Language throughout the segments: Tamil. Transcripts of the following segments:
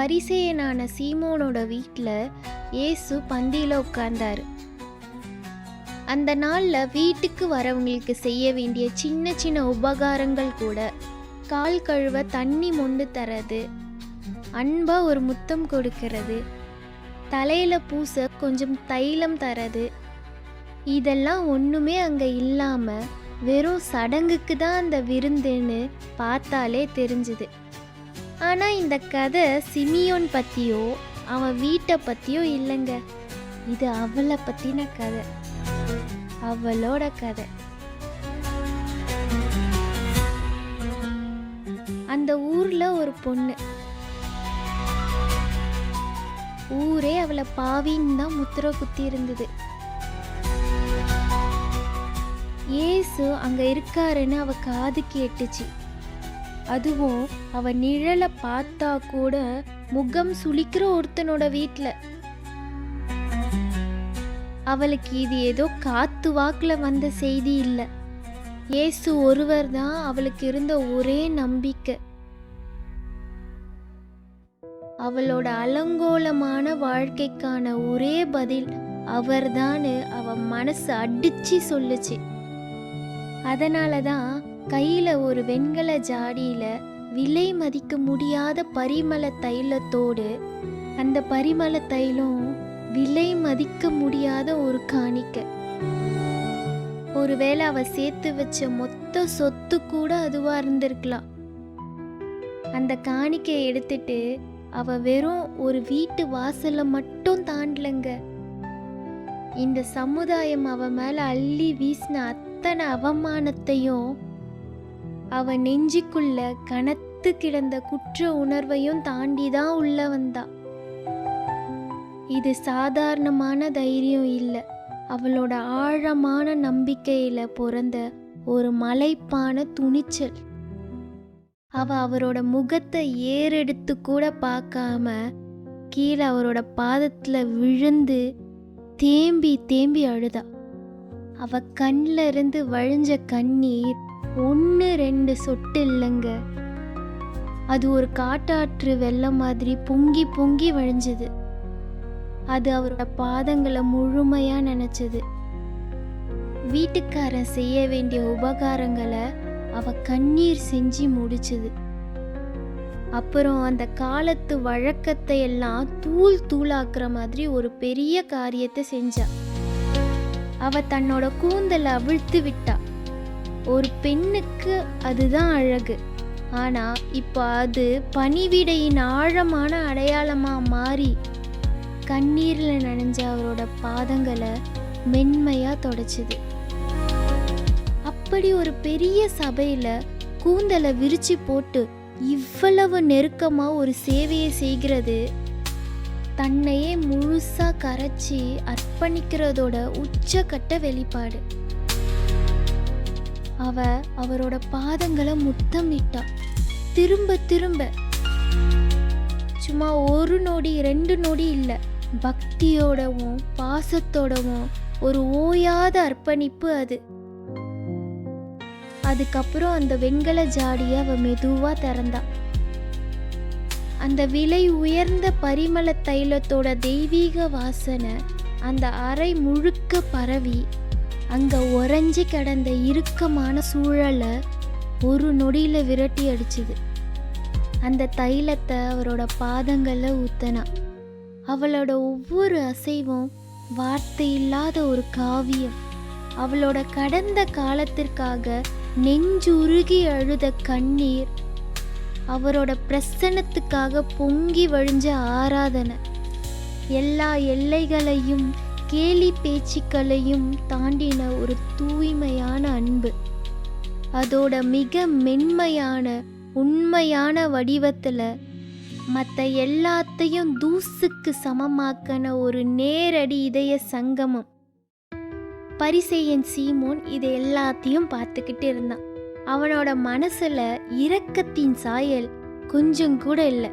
பரிசேயனான சீமோனோட வீட்டில் இயேசு பந்தியில் உட்கார்ந்தார். அந்த நாளில் வீட்டுக்கு வரவங்களுக்கு செய்ய வேண்டிய சின்ன சின்ன உபகாரங்கள் கூட கால் கழுவ தண்ணி மொண்டு தரது அன்பா ஒரு முத்தம் கொடுக்கிறது தலையில பூச கொஞ்சம் தைலம் தரது. இதெல்லாம் ஒண்ணுமே அங்க இல்லாம வெறும் சடங்குக்கு தான் அந்த விருந்துன்னு பார்த்தாலே தெரிஞ்சுது. ஆனால் இந்த கதை சிமியோன் பற்றியோ அவன் வீட்டை பற்றியோ இல்லைங்க. இது அவளை பற்றின கதை. அவளோட கதை. அந்த ஊரில் ஒரு பொண்ணு. ஊரே அவளை பாவின்னு தான் முத்திர குத்தி இருந்தது. ஏசு அங்கே இருக்காருன்னு அவள் காது கேட்டுச்சு. அதுவும் அவ நிழலை பார்த்தா கூட முகம் சுளிக்கிற ஒருத்தனோட வீட்டில் அவளுக்கு இது ஏதோ காத்து வாக்கில் வந்த செய்தி இல்லை. இயேசு ஒருவர் தான் அவளுக்கு இருந்த ஒரே நம்பிக்கை. அவளோட அலங்கோலமான வாழ்க்கைக்கான ஒரே பதில் அவர்தான்னு அவ மனசு அடிச்சு சொல்லுச்சு. அதனால தான் கையில் ஒரு வெண்கல ஜாடியில் விலை மதிக்க முடியாத பரிமள தைலத்தோடு அந்த பரிமள தைலம் விலை மதிக்க முடியாத ஒரு காணிக்கை. ஒருவேளை அவ சேர்த்து வச்ச மொத்த சொத்து கூட அதுவா இருந்திருக்கலாம். அந்த காணிக்கையை எடுத்துட்டு அவ வெறும் ஒரு வீட்டு வாசல்ல மட்டும் தாண்டலங்க. இந்த சமுதாயம் அவ மேல அள்ளி வீசின அத்தனை அவமானத்தையும் அவன் நெஞ்சுக்குள்ள கனத்து கிடந்த குற்ற உணர்வையும் தாண்டி தான் உள்ள வந்தா. இது சாதாரணமான தைரியம் இல்லை. அவளோட ஆழமான நம்பிக்கையில பிறந்த ஒரு மலைப்பான துணிச்சல். அவ அவரோட முகத்தை ஏறெடுத்து கூட பார்க்காம கீழே அவரோட பாதத்துல விழுந்து தேம்பி தேம்பி அழுதா. அவ கண்ணில் இருந்து வழிஞ்ச கண்ணீர் ஒன்று ரெண்டு சொட்டு இல்லைங்க. அது ஒரு காட்டாற்று வெள்ளம் மாதிரி பொங்கி பொங்கி வழிஞ்சது. அது அவரோட பாதங்களை முழுமையாக நினச்சது. வீட்டுக்காரன் செய்ய வேண்டிய உபகாரங்களை அவ கண்ணீர் செஞ்சு முடிச்சது. அப்புறம் அந்த காலத்து வழக்கத்தை எல்லாம் தூள் தூளாக்குற மாதிரி ஒரு பெரிய காரியத்தை செஞ்சா. அவ தன்னோட கூந்தலை அவிழ்த்து விட்டா. ஒரு பெண்ணுக்கு அதுதான் அழகு. ஆனால் இப்போ அது பணிவிடையின் ஆழமான அடையாளமாக மாறி கண்ணீரில் நனைஞ்ச அவரோட பாதங்களை மென்மையாக தொடச்சிது. அப்படி ஒரு பெரிய சபையில் கூந்தலை விரிச்சு போட்டு இவ்வளவு நெருக்கமாக ஒரு சேவையை செய்கிறது தன்னையே முழுசாக கரைச்சி அர்ப்பணிக்கிறதோட உச்சக்கட்ட வெளிப்பாடு. அவ அவரோட பாதங்களை முத்தமிட்டா. திரும்ப திரும்ப. சும்மா ஒரு நொடி ரெண்டு நொடி இல்லை. பக்தியோடவும் பாசத்தோடவும் ஒரு ஓயாத அர்ப்பணிப்பு அது. அதுக்கப்புறம் அந்த வெண்கல ஜாடியை அவ மெதுவா திறந்தா. அந்த விலை உயர்ந்த பரிமள தைலத்தோட தெய்வீக வாசனை அந்த அறை முழுக்க பரவி அங்கே உறைஞ்சி கிடந்த இறுக்கமான சூழலை ஒரு நொடியில் விரட்டி அடிச்சுது. அந்த தைலத்தை அவரோட பாதங்களில் ஊத்தனா. அவளோட ஒவ்வொரு அசைவும் வார்த்தை இல்லாத ஒரு காவியம். அவளோட கடந்த காலத்திற்காக நெஞ்சுருகி அழுத கண்ணீர். அவரோட பிரசன்னத்துக்காக பொங்கி வழிஞ்ச ஆராதனை. எல்லா எல்லைகளையும் கேலி பேச்சுக்களையும் தாண்டின ஒரு தூய்மையான அன்பு. அதோட மிக மென்மையான உண்மையான வடிவத்தில் மற்ற எல்லாத்தையும் தூசுக்கு சமமாக்கன ஒரு நேரடி இதய சங்கமம். பரிசெயன் சீமோன் இது எல்லாத்தையும் பார்த்துக்கிட்டு இருந்தான். அவனோட மனசுல இரக்கத்தின் சாயல் கொஞ்சம் கூட இல்லை.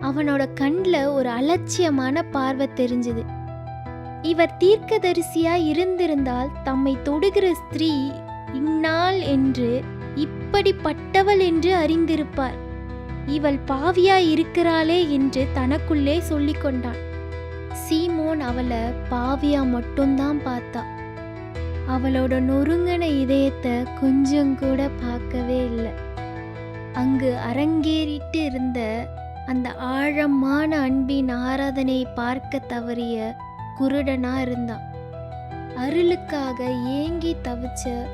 அவனோட கண்ணில் ஒரு அலட்சியமான பார்வை தெரிஞ்சுது. இவர் தீர்க்கதரிசியாய் இருந்திருந்தால் தம்மை தொடுகிற ஸ்திரீ இந்நாள் என்று இப்படிப்பட்டவள் என்று அறிந்திருப்பார். இவள் பாவியாய் இருக்கிறாளே என்று தனக்குள்ளே சொல்லிக்கொண்டான் சீமோன் அவளை பாவியா மட்டும்தான் பார்த்தா. அவளோட நொறுங்கின இதயத்தை கொஞ்சம் கூட பார்க்கவே இல்லை. அங்கு அரங்கேறிட்டு இருந்த அந்த ஆழமான அன்பின் ஆராதனையை பார்க்க தவறிய குருடனாக இருந்தான் அருளுக்காக ஏங்கி தவிச்ச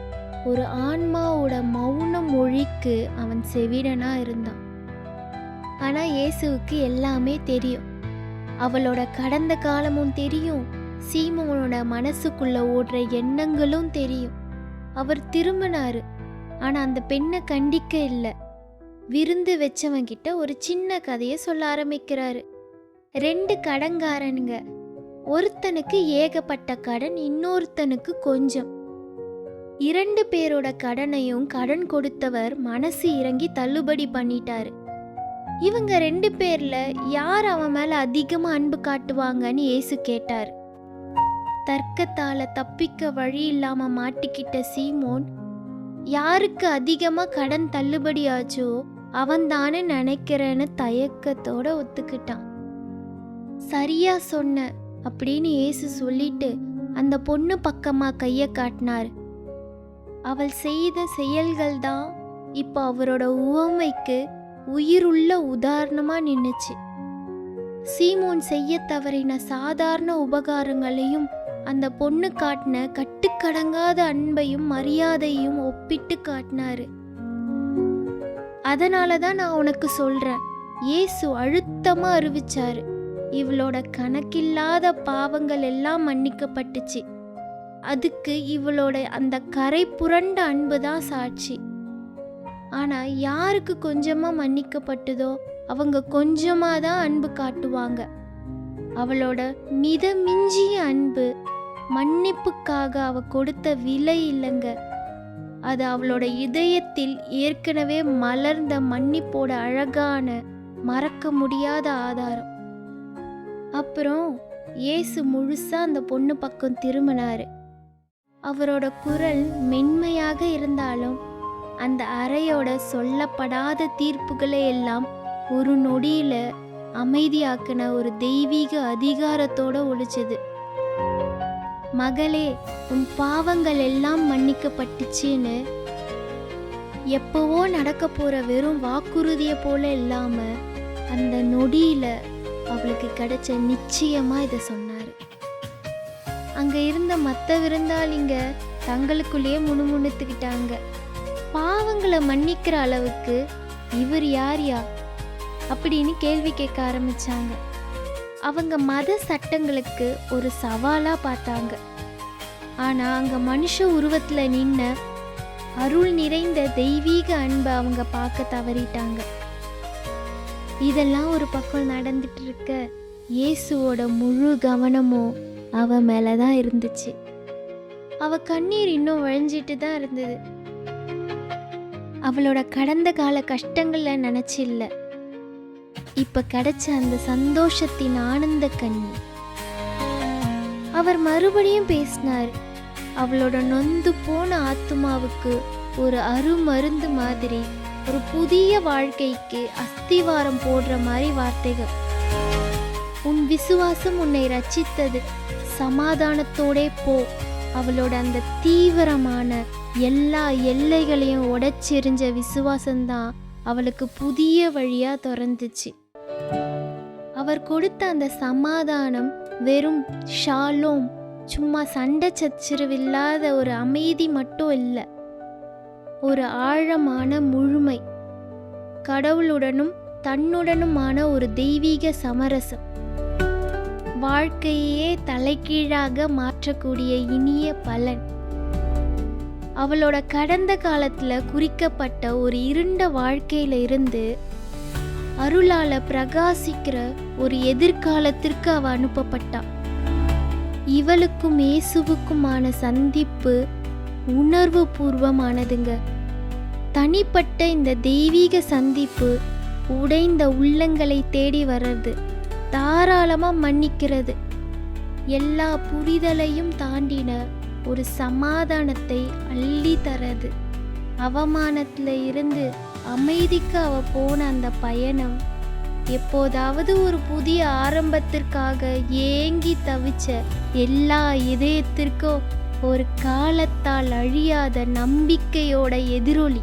ஒரு ஆன்மாவோட மௌன மொழிக்கு அவன் செவிடனாக இருந்தான். ஆனால் இயேசுவுக்கு எல்லாமே தெரியும். அவளோட கடந்த காலமும் தெரியும். சீமோனோட மனசுக்குள்ள ஓடுற எண்ணங்களும் தெரியும். அவர் திரும்பினாரு. ஆனால் அந்த பெண்ணை கண்டிக்க இல்லை. விருந்து வச்சவங்கிட்ட ஒரு சின்ன கதையை சொல்ல ஆரம்பிக்கிறாரு. ரெண்டு கடங்காரனுங்க ஒருத்தனுக்கு ஏகப்பட்ட கடன் இன்னொருத்தனுக்கு கொஞ்சம். இரண்டு பேரோட கடனையும் கடன் கொடுத்தவர் மனசு இறங்கி தள்ளுபடி பண்ணிட்டாரு. இவங்க ரெண்டு பேர்ல யார் அவன் மேல அதிகமா அன்பு காட்டுவாங்கன்னு ஏசு கேட்டார். தர்க்கத்தால தப்பிக்க வழி இல்லாம மாட்டிக்கிட்ட சீமோன் யாருக்கு அதிகமா கடன் தள்ளுபடி ஆச்சோ அவன் தானே நினைக்கிறேன்னு தயக்கத்தோட ஒத்துக்கிட்டான். சரியா சொன்ன அப்படின்னு ஏசு சொல்லிட்டு அந்த பொண்ணு பக்கமா கைய காட்டினார். அவள் செய்த செயல்கள் தான் இப்போ அவரோட உவமைக்கு உயிருள்ள உதாரணமா நின்னுச்சு. சீமோன் செய்ய தவறின சாதாரண உபகாரங்களையும் அந்த பொண்ணு காட்டின கட்டுக்கடங்காத அன்பையும் மரியாதையும் ஒப்பிட்டு காட்டினாரு. அதனால தான் நான் உனக்கு சொல்றேன். இயேசு அழுத்தமா அறிவிச்சாரு. இவளோட கணக்கில்லாத பாவங்கள் எல்லாம் மன்னிக்கப்பட்டுச்சு. அதுக்கு இவளோட அந்த கரை புரண்ட அன்பு தான் சாட்சி. ஆனால் யாருக்கு கொஞ்சமாக மன்னிக்கப்பட்டதோ அவங்க கொஞ்சமாக தான் அன்பு காட்டுவாங்க. அவளோட மிதமிஞ்சிய அன்பு மன்னிப்புக்காக அவ கொடுத்த விலை இல்லைங்க. அது அவளோட இதயத்தில் ஏற்கனவே மலர்ந்த மன்னிப்போட அழகான மறக்க முடியாத ஆதாரம். அப்புறம் இயேசு முழுசாக அந்த பொண்ணு பக்கம் திரும்பினார். அவரோட குரல் மென்மையாக இருந்தாலும் அந்த அறையோட சொல்லப்படாத தீர்ப்புகளை எல்லாம் ஒரு நொடியில் அமைதியாக்கின ஒரு தெய்வீக அதிகாரத்தோட ஒழிச்சது மகளே உன் பாவங்கள் எல்லாம் மன்னிக்கப்பட்டுச்சுன்னு எப்பவோ நடக்க போற வெறும் வாக்குறுதியை போல இல்லாம அந்த நொடியில அவளுக்கு கிடைச்ச நிச்சயமாக இதை சொன்னார். அங்கே இருந்த மற்ற விருந்தாளிங்க தங்களுக்குள்ளேயே முணுமுணுத்துக்கிட்டாங்க. பாவங்களை மன்னிக்கிற அளவுக்கு இவர் யார் யா? அப்படின்னு கேள்வி கேட்க ஆரம்பித்தாங்க அவங்க மத சட்டங்களுக்கு ஒரு சவாலாக பார்த்தாங்க. ஆனால் அங்கே மனுஷ உருவத்தில் நின்ன அருள் நிறைந்த தெய்வீக அன்பை அவங்க பார்க்க தவறிட்டாங்க. இதெல்லாம் ஒரு பக்கம் நடந்துட்டு இருக்க இயேசுவோட முழு கவனமும் அவ மேலே தான் இருந்துச்சு. அவ கண்ணீர் இன்னும் வழிஞ்சிட்டு தான் இருந்தது. அவளோட கடந்த கால கஷ்டங்கள்ல நினைச்சு இல்ல. இப்ப கிடைச்ச அந்த சந்தோஷத்தின் ஆனந்த கண்ணி அவர் மறுபடியும் பேசினார் அவளோட நொந்து போன ஆத்துமாவுக்கு ஒரு அருமருந்து மாதிரி ஒரு புதிய வாழ்க்கைக்கு அஸ்திவாரம் போடுற மாதிரி வார்த்தைகள். உன் விசுவாசம் உன்னை ரச்சித்தது. சமாதானத்தோடே போ. அவளோட அந்த தீவிரமான எல்லா எல்லைகளையும் உடைச்செறிஞ்ச விசுவாசம்தான் அவளுக்கு புதிய வழியாக திறந்துச்சு. அவர் கொடுத்த அந்த சமாதானம் வெறும் ஷாலோம் சும்மா சண்டை சச்சரவில்லாத ஒரு அமைதி மட்டும் இல்லை. ஒரு ஆழமான முழுமை. கடவுளுடனும் தன்னுடனுமான ஒரு தெய்வீக சமரசம். வாழ்க்கையே தலைகீழாக மாற்றக்கூடிய இனிய பலன். அவளோட கடந்த காலத்தில் குறிக்கப்பட்ட ஒரு இருண்ட வாழ்க்கையில இருந்து அருளால பிரகாசிக்கிற ஒரு எதிர்காலத்திற்கு அவ அனுப்பப்பட்டான் இவளுக்கும் இயேசுவுக்குமான சந்திப்பு உணர்வு பூர்வமானதுங்க. தனிப்பட்ட இந்த தெய்வீக சந்திப்பு உடைந்த உள்ளங்களை தேடி வர்றது தாராளமாக மன்னிக்கிறது. எல்லா புரிதலையும் தாண்டின ஒரு சமாதானத்தை அள்ளி தரது. அவமானத்தில் இருந்து அமைதிக்கு அவ போன அந்த பயணம் எப்போதாவது ஒரு புதிய ஆரம்பத்திற்காக ஏங்கி தவிச்ச எல்லா இதயத்திற்கும் ஒரு காலத்தால் அழியாத நம்பிக்கையோட எதிரொலி.